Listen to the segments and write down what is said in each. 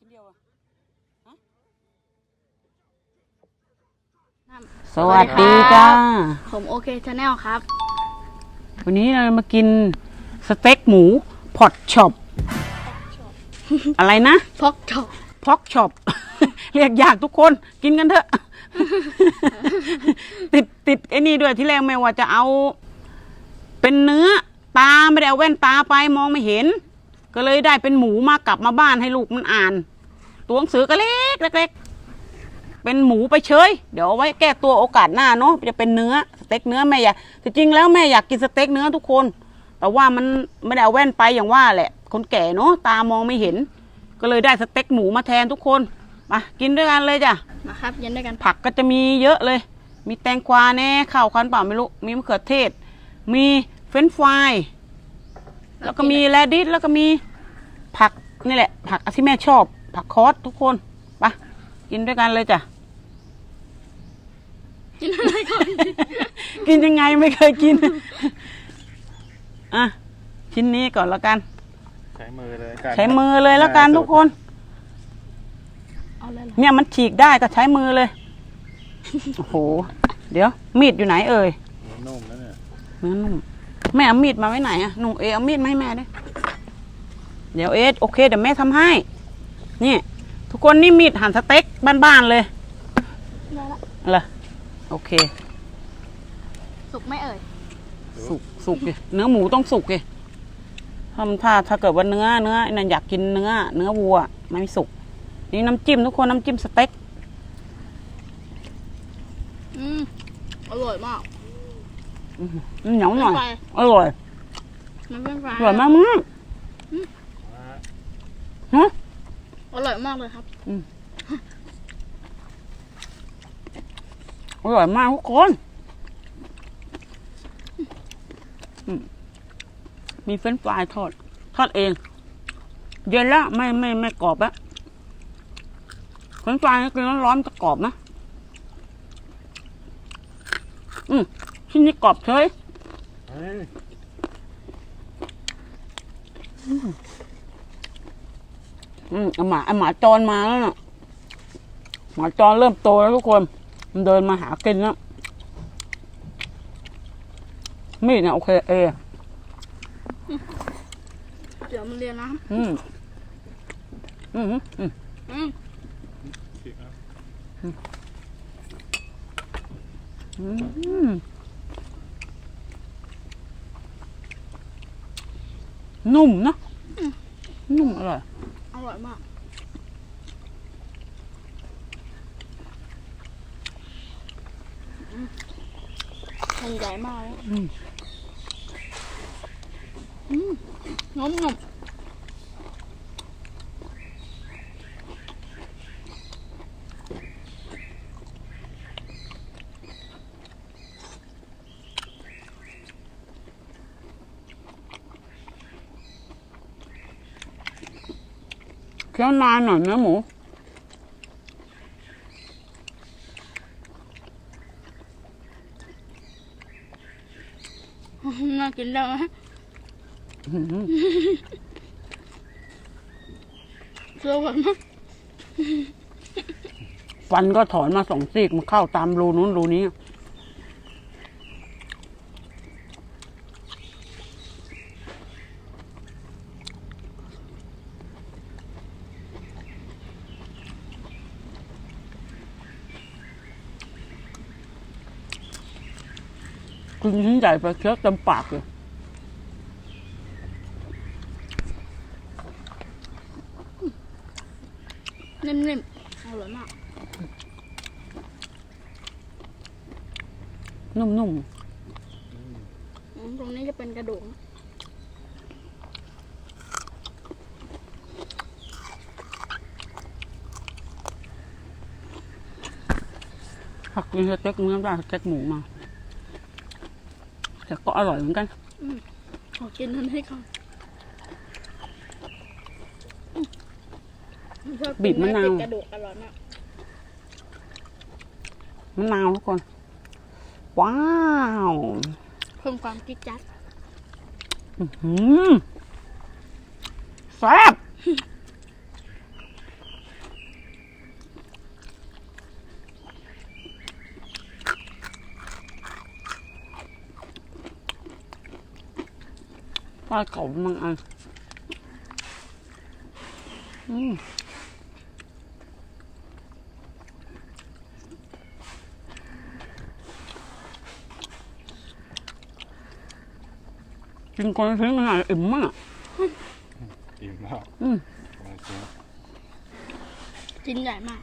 ชิ้นเดียวอะฮะครับสวัสดีจ้า ผมโอเคชาแนลครับ วันนี้เรามากินสเต็กหมูพอตช็อปอะไรนะพอกช็อปพอกช็อปเรียกยากทุกคนกินกันเถอะ ติดติดไอ้นี่ด้วยที่แรกแม่ว่าจะเอา เป็นเนื้อ ตาไม่ได้เอาแว่นตาไปมองไม่เห็น ก็เลยได้เป็นหมูมากลับมาบ้านให้ลูกมันอ่าน ตัวหนังสือก็เล็กเล็กๆเป็นหมูไปเฉย เดี๋ยวเอาไว้แก้ตัวโอกาสหน้าเนาะจะเป็นเนื้อสเต็กเนื้อแม่อยากแต่จริงแล้วแม่อยากกินสเต็กเนื้อทุกคน แต่ว่ามันไม่ได้เอาแว่นไปอย่างว่าแหละ คนแก่เนาะตามองไม่เห็น ก็เลยได้สเต็กหมูมาแทนทุกคนมากินด้วยกันเลยจ้ะนะครับเย็นด้วยกันผักก็จะมีเยอะเลย มีแตงกวาแน่ข้าวคันเปล่าไม่รู้มีมะเขือเทศ มีเฟรนช์ฟรายแล้วก็มีแรดิสแล้วก็มีผักนี่แหละ ผักที่แม่ชอบ ผักคอสทุกคนไปกินด้วยกันเลยจ้ะ กินอะไรก่อน กินยังไงไม่เคยกิน อะ ชิ้นนี้ก่อนแล้วกัน ใช้มือเลยกันใช้มือเลยแล้วกันทุกคน เอาเลยเหรอเนี่ยมันฉีกได้ก็ใช้มือเลย โอ้โห เดี๋ยว มีดอยู่ไหนเอ่ยนุ่มแล้วเนี่ยเนื้อนุ่มแม่เอามีดมาไว้ไหนอะหนุ่มเอเอามีดมาให้แม่ดิเดี๋ยวเอโอเคเดี๋ยวแม่ทำให้ นี่ ทุกคนนี่มีดหั่นสเต็กบ้านๆเลยได้ละอะไรโอเค สุกไหม่เอ่ย สุกสุกดิเนื้อหมูต้องสุกดิถ้ามันถ้าถ้าเกิดว่าเนื้อเนื้อนั่นอยากกินเนื้อ เนื้อวัวไม่สุก นี่น้ำจิ้มทุกคนน้ำจิ้มสเต็กอืม อร่อยมาก มันเหนียวหน่อยไปอร่อยมันเป็นไฟอร่อยมากมากฮะ อร่อยมากเลยครับอร่อยมากทุกคนอืมมีเฟรนช์ฟรายทอด ทอดเอง เย็นแล้วไม่ไม่ไม่กรอบแล้วเฟรนช์ฟรายกินร้อนๆจะกรอบนะ อืมชิ้นนี้กรอบเฉยเฮ้ย อืมเอาหมาเอาหมาจรมาแล้วน่ะหมาจรเริ่มโตแล้วทุกคน มันเดินมาหากินแล้วมีดเนี่ยโอเคเอเดี๋ยวมันเรียนนะอืมอืมอืมอืมฉีกเอาอืมนุ่มนะนุ่มอร่อยอ ร่อยมากอืมมันใหญ่มากเลยอืม อืมงมงม คี้ยวนานหน่อยเนื้อหมูน่ากินได้ไหมอื้อหือเชื่อผมนะฟันก็ถอนมาสองซีกมาเข้าตามรูนู้นรูนี้ กินชิ้นใหญ่ไปเคี้ยวเต็มปากเลยนิ่มๆอร่อยมาก นุ่มอืมตรงนี้จะเป็นกระดูกนะๆผักกินสเต็กเนื้อได้สเต็กหมูมา แต่ก็อร่อยเหมือนกันขอกินทันให้ก่อนอืมชอกิบีบมะนาวติดกระดูกอร่อยมากมะนาวทุกคน ว้าวเพิ่มความจิ๊ดจัดหืมแซ่บ ปลาเก่ามังอันอืมกินคนละชิ้นขนาดอิ่มมากอิ่มมากอืมมาจริงชิ้นใหญ่มาก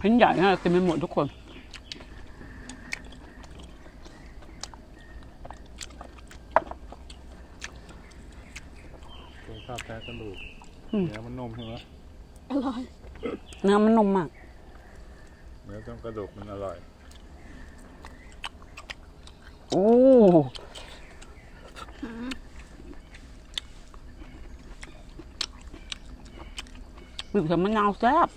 ชิ้นใหญ่นะเต็มไปหมดทุกคน ตัวข้าวแท้ กระดูกอืมเนื้อมันนุ่มใช่ไหมอร่อยเนื้อมันนุ่มมากเนื้อต้องกระดูกมันอร่อย โอ้บีบใส่มะนาวแซ่บ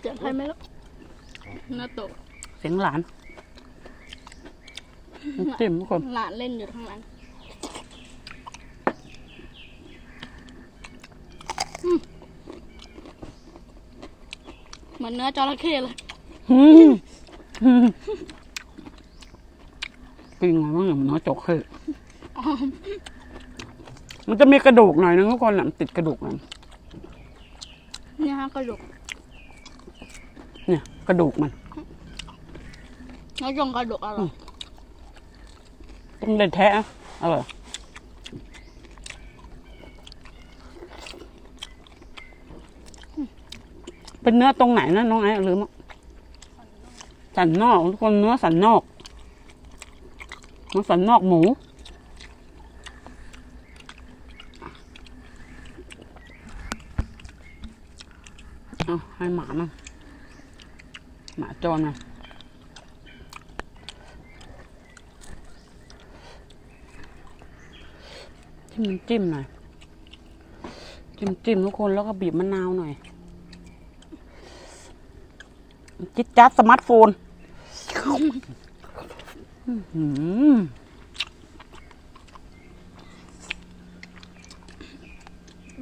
เสียงใครไม่รู้หน้าโตะ เสียง หลานน้ำจิ้มทุกคน หลานเล่นอยู่ข้างหลังอืมเหมือนเนื้อจระเข้เลยอืมอืมกินไงบ้างเนี่ยมันน้อยจกคือมันจะมีกระดูกหน่อยนึงทุกคนน่ะมันติดกระดูกมันเนี่ยฮะกระดูก เนี่ย กระดูกมัน แล้วจงกระดกอร่อยต้องได้แท้อะอร่อยเป็นเนื้อตรงไหนนะน้องไอ้ลืมอะสันนอกทุกคนเนื้อสันนอกเนื้อสันนอกหมูเอาให้หมามาหมาจรมา จิ้มน้ำจิ้มหน่อย จิ้มจิ้มทุกคนแล้วก็บีบมะนาวหน่อย จิตจัดสมาร์ทโฟนอื้อหือ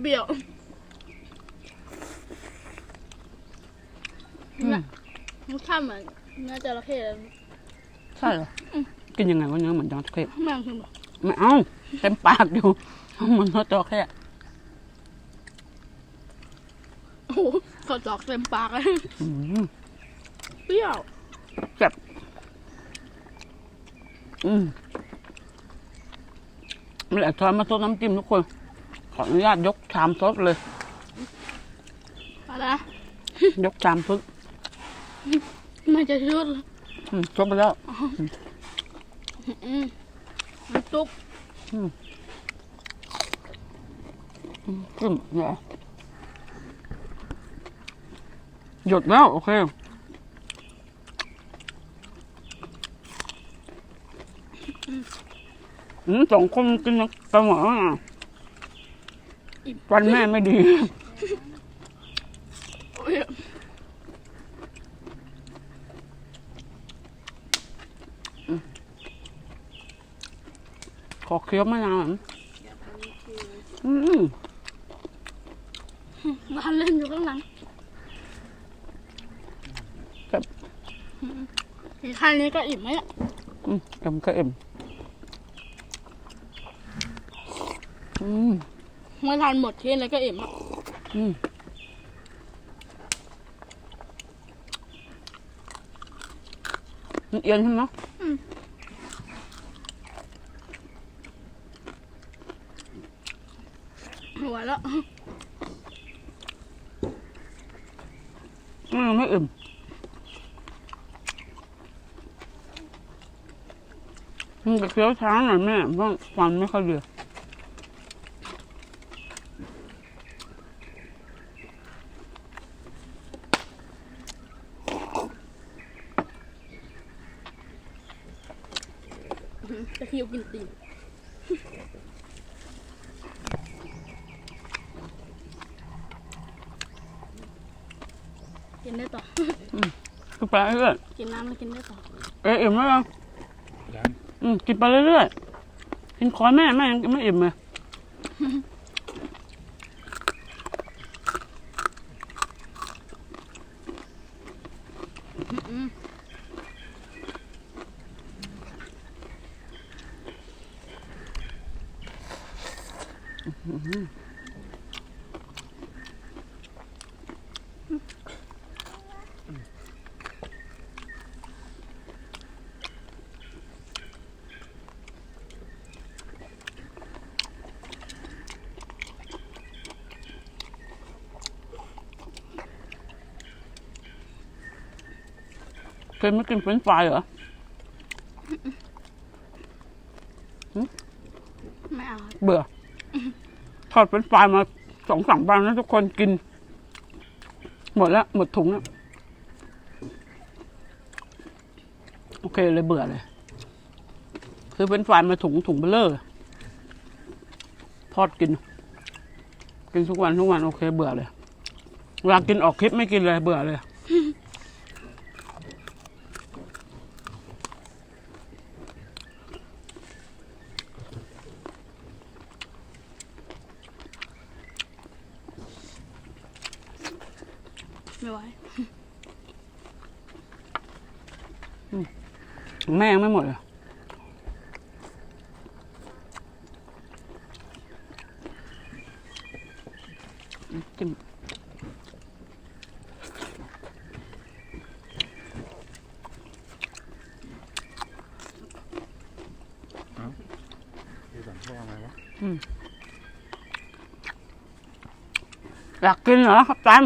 เบี้ยวเนี่ยรสชาติเหมือนเนื้อจระเข้เลยใช่เหรอ กินยังไงวะเนื้อเหมือนจระเข้แม่งคือแบบไม่เอา เต็มปากอยู่เหมือนเนื้อจระเข้โอ้โหกระจอกเต็มปากเลยอื้อหือเปรี้ยวแซ่บอืมไม่ได้ช้อนมาซดน้ำจิ้มทุกคน ขออนุญาตยกชามซดเลย อะไรนะยกชามซดไม่จะชุดเลยอืมซดไปแล้ว อืมน้ำซุป จิ้มเนี่ยหยดแล้ว โอเคอืมสองคนกินเสมออะวันแม่ไม่ดี โอ้ย ขอเคี้ยวมะนาวหน่อยอืมร้านเล่นอยู่ข้างหลังครับอีกคันนี้ก็อิ่มไหมเนี่ยอืมเอ็มก็เอ็มอืมไม่ทานหมดทีเลยก็อิ่มอะอืมมันเอียนใช่ไหม หัว แล้วอืมไม่อิ่มมันจะเคี้ยวช้าหน่อยแม่เพราะฟันไม่ค่อยดีจะคิวกินตีน กินได้ต่อ กินลาเรื่อยกินน้ำแล้วกินได้ต่อเอยอิ่มไหมวยังอืมกินปลาเรื่อยๆกินคอยแม่แม่ยังไม่อิ่มเลย เคยไม่กินเฟรนช์ฟรายเหรอไม่เอาเบื่อทอดเป็นช์ฟรายมาสองสามวันแล้วทุกคนกิน หมดแล้วหมดถุงแล้วโอเคเลยเบื่อเลยคือเป็นช์ฟรายมาถุงถุงเบลเลอร์ทอดกิน กินทุกวันทุกวันโอเคเบื่อเลยเวลากินออกคลิปไม่กินเลยเบื่อเลย ไม่ไหว แม่ยังไม่หมดเลย จิ้มที่สั่งพวกอะไรวะอยากกินเหรอครับจัน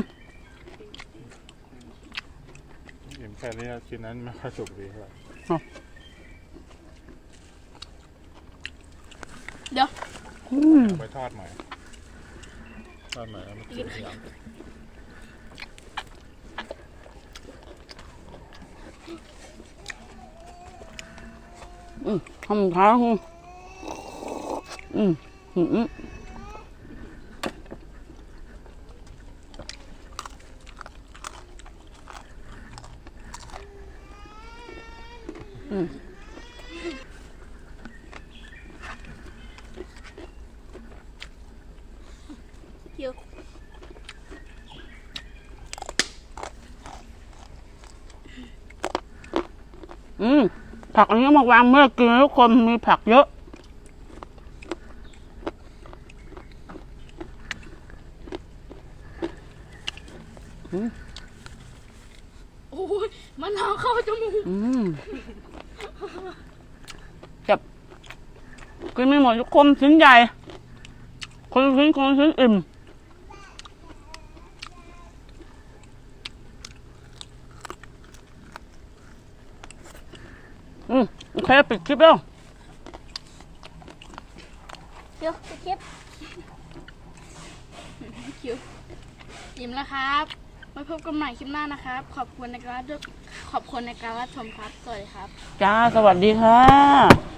เห็นแค่นี้ชิ้นนั้นไม่ค่อยสุกดีเท่าไหร่เดี๋ยว อืม เอาไปทอดใหม่ทอดใหม่แล้วมากินทีหลังอืม ทำเท้าอืมอืมอืมอืมอืม เดี๋ยว อืม ผักอันนี้มาวางเมื่อกินทุกคนมีผักเยอะโอ้ยมะนาวเข้าจมูกอืมจับกินไม่หมดทุกคนชิ้นใหญ่ คนละชิ้นคนละชิ้นอิ่ม อืมโอเคปิดคลิปแล้วเดี๋ยวไปเก็บคิวยิ้มแล้วครับไว้พบกันใหม่คลิปหน้านะครับ ขอบคุณในการรับขอบคุณในการรับชมครับ สวัสดีครับ จ้า สวัสดีค่ะ